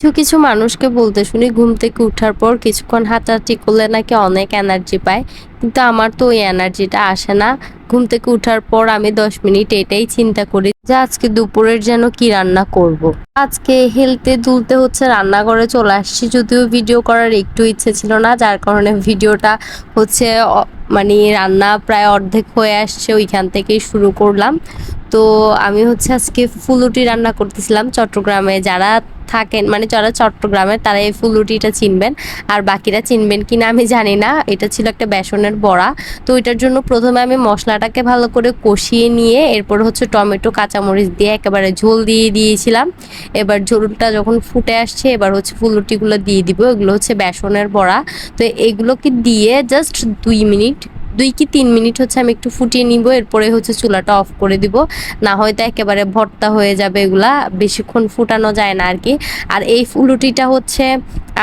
কিছু কিছু মানুষকে বলতে শুনি, ঘুম থেকে ওঠার পর কিছুক্ষণ হাঁটাহাঁটি করলে নাকি অনেক এনার্জি পায়। কিন্তু আমার তো ওই এনার্জিটা আসে না। ঘুম থেকে ওঠার পর আমি দশ মিনিট এটাই চিন্তা করি যে আজকে দুপুরের যেন কি রান্না করব। আজকে হেলতে দুলতে হচ্ছে রান্নাঘরে চলে আসছি, যদিও ভিডিও করার একটু ইচ্ছে ছিল না, যার কারণে ভিডিওটা হচ্ছে মানে রান্না প্রায় অর্ধেক হয়ে আসছে, ওইখান থেকেই শুরু করলাম। তো আমি হচ্ছে আজকে ফুলুটি রান্না করতেছিলাম চট্টগ্রামে। যারা থাকেন মানে যারা চট্টগ্রামে তারা এই ফুলুটিটা চিনবেন। আর বাকিরা চিনবেন কি না আমি জানি না। এটা ছিল একটা বেসনের বড়া। তো এটার জন্য প্রথমে আমি মশলাটাকে ভালো করে কষিয়ে নিয়ে এরপর হচ্ছে টমেটো, কাঁচামরিচ দিয়ে একেবারে ঝোল দিয়ে দিয়েছিলাম। এবার ঝোলটা যখন ফুটে আসছে, এবার হচ্ছে ফুলুটিগুলো দিয়ে দিব। এগুলো হচ্ছে বেসনের বড়া। তো এগুলোকে দিয়ে জাস্ট দুই মিনিট দুই কি তিন মিনিট হচ্ছে আমি একটু ফুটিয়ে নিব, এরপরে হচ্ছে চুলাটা অফ করে দিব। না হয়তো একেবারে ভর্তা হয়ে যাবে এগুলা, বেশিক্ষণ ফুটানো যায় না আর কি আর এই ফুলুটিটা হচ্ছে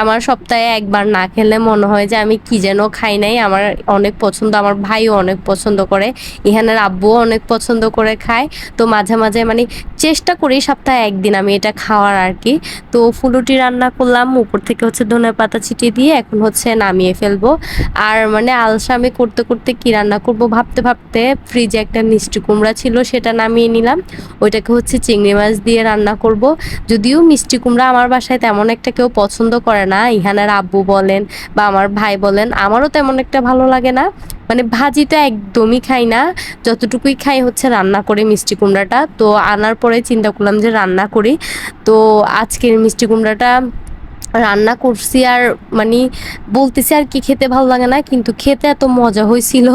আমার সপ্তাহে একবার না খেলে মনে হয় যে আমি কি যেন খাই নাই, আমার অনেক পছন্দ, আমার ভাইও অনেক পছন্দ করে, ইহানের আব্বুও অনেক পছন্দ করে খায়। তো মাঝে মাঝে মানে চেষ্টা করি সপ্তাহে একদিন আমি এটা খাওয়ার আর কি তো ফুলুটি রান্না করলাম, উপর থেকে হচ্ছে ধনে পাতা ছিটিয়ে দিয়ে এখন হচ্ছে নামিয়ে ফেলব। আর মানে আলসামি করতে করতে কি রান্না করব? ভাবতে ভাবতে ফ্রিজে একটা মিষ্টি কুমড়া ছিল, সেটা নামিয়ে নিলাম। ওইটাকে হচ্ছে চিংড়ি মাছ দিয়ে রান্না করব। যদিও মিষ্টি কুমড়া আমার বাসায় তেমন একটা কেউ পছন্দ করে না। ইহানের আব্বু বলেন বা আমার ভাই বলেন, আমারও তেমন একটা ভালো লাগে না। মানে ভাজিটা একদমই খাই না। যতটুকুই খাই হচ্ছে রান্না করে মিষ্টি কুমড়াটা। তো আনার পরে চিন্তা করলাম যে রান্না করি। তো আজকের মিষ্টি কুমড়াটা রান্না করছি আর মানে বলতেছি আর কি খেতে ভালো লাগে না, কিন্তু খেতে এত মজা হয়েছিল।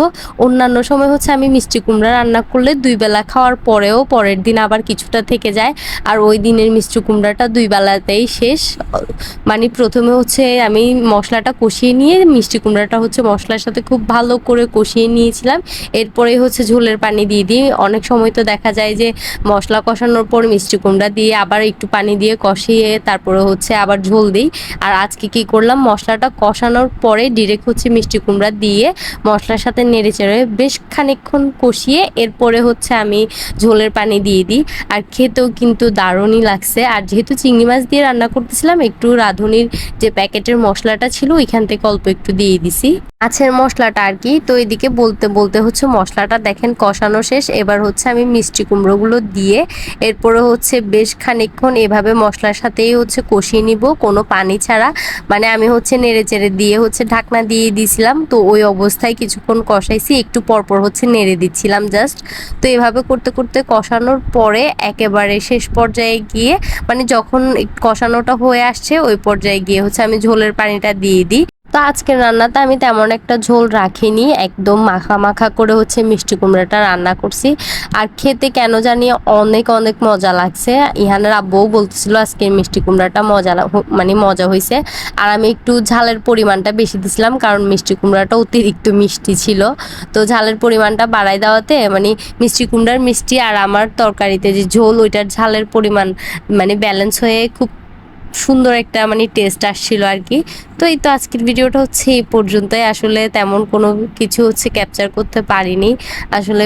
অন্যান্য সময় হচ্ছে আমি মিষ্টি কুমড়া রান্না করলে দুই বেলা খাওয়ার পরেও পরের দিন আবার কিছুটা থেকে যায়। আর ওই দিনের মিষ্টি কুমড়াটা দুই বেলাতেই শেষ। মানে প্রথমে হচ্ছে আমি মশলাটা কষিয়ে নিয়ে মিষ্টি কুমড়াটা হচ্ছে মশলার সাথে খুব ভালো করে কষিয়ে নিয়েছিলাম। এরপরে হচ্ছে ঝোলের পানি দিয়ে দিই। অনেক সময় তো দেখা যায় যে মশলা কষানোর পর মিষ্টি কুমড়া দিয়ে আবার একটু পানি দিয়ে কষিয়ে তারপরে হচ্ছে আবার ঝোল দিই। আর আজকে কি করলাম? মশলাটা কষানোর পরে ডিরেক্ট হচ্ছে মিষ্টি কুমড়া দিয়ে মশলার সাথে নেড়ে চেড়ে বেশ খানিকক্ষণ কষিয়ে এরপরে হচ্ছে আমি ঝোলের পানি দিয়ে দিই। আর খেতেও কিন্তু দারুণই লাগছে। আর যেহেতু চিংড়ি মাছ দিয়ে রান্না করতেছিলাম, একটু রাঁধুনির যে প্যাকেটের মশলাটা ছিল, ওইখান থেকে অল্প একটু দিয়ে দিছি। মাছের মশলাটা আর কি, তো এদিকে বলতে বলতে হচ্ছে মশলাটা দেখেন কষানো শেষ। এবার হচ্ছে আমি মিষ্টি কুমড়োগুলো দিয়ে এরপরে হচ্ছে বেশ খানিকক্ষণ এভাবে মশলার সাথেই হচ্ছে কষিয়ে নিব। কোনো পানি ছাড়া। মানে আমি হচ্ছে নেড়ে চেড়ে দিয়ে হচ্ছে ঢাকনা দিয়ে দিয়েছিলাম তো ওই অবস্থায় কিছুক্ষণ কষাইছি, একটু পরপর হচ্ছে নেড়ে দিচ্ছিলাম জাস্ট তো এভাবে করতে করতে কষানোর পরে একেবারে শেষ পর্যায়ে গিয়ে মানে যখন কষানোটা হয়ে আসছে, ওই পর্যায়ে গিয়ে হচ্ছে আমি ঝোলের পানিটা দিয়ে দিই। তো আজকের রান্নাতে আমি তেমন একটা ঝোল রাখিনি, একদম মাখা মাখা করে হচ্ছে মিষ্টি কুমড়াটা রান্না করছি। আর খেতে কেন জানি অনেক অনেক মজা লাগছে। ইহানের আব্বুও বলতেছিল আজকে মিষ্টি কুমড়াটা মজা মানে মজা হয়েছে আর আমি একটু ঝালের পরিমাণটা বেশি দিছিলাম, কারণ মিষ্টি কুমড়াটা অতিরিক্ত মিষ্টি ছিল। তো ঝালের পরিমাণটা বাড়াই দেওয়াতে মানে মিষ্টি কুমড়ার মিষ্টি আর আমার তরকারিতে যে ঝোল, ওইটার ঝালের পরিমাণ মানে ব্যালেন্স হয়ে খুব সুন্দর একটা মানে টেস্ট আসছিল আর কি তো এই তো আজকের ভিডিওটা হচ্ছে এই পর্যন্তই। আসলে তেমন কোনো কিছু হচ্ছে ক্যাপচার করতে পারিনি। আসলে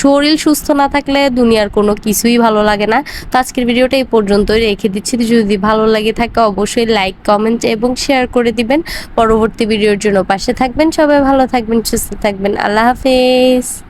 শরীর সুস্থ না থাকলে দুনিয়ার কোনো কিছুই ভালো লাগে না। তো আজকের ভিডিওটা এই পর্যন্তই রেখে দিচ্ছি। যদি ভালো লাগে থাকে অবশ্যই লাইক কমেন্ট এবং শেয়ার করে দিবেন। পরবর্তী ভিডিওর জন্য পাশে থাকবেন। সবাই ভালো থাকবেন, সুস্থ থাকবেন। আল্লাহ হাফেজ।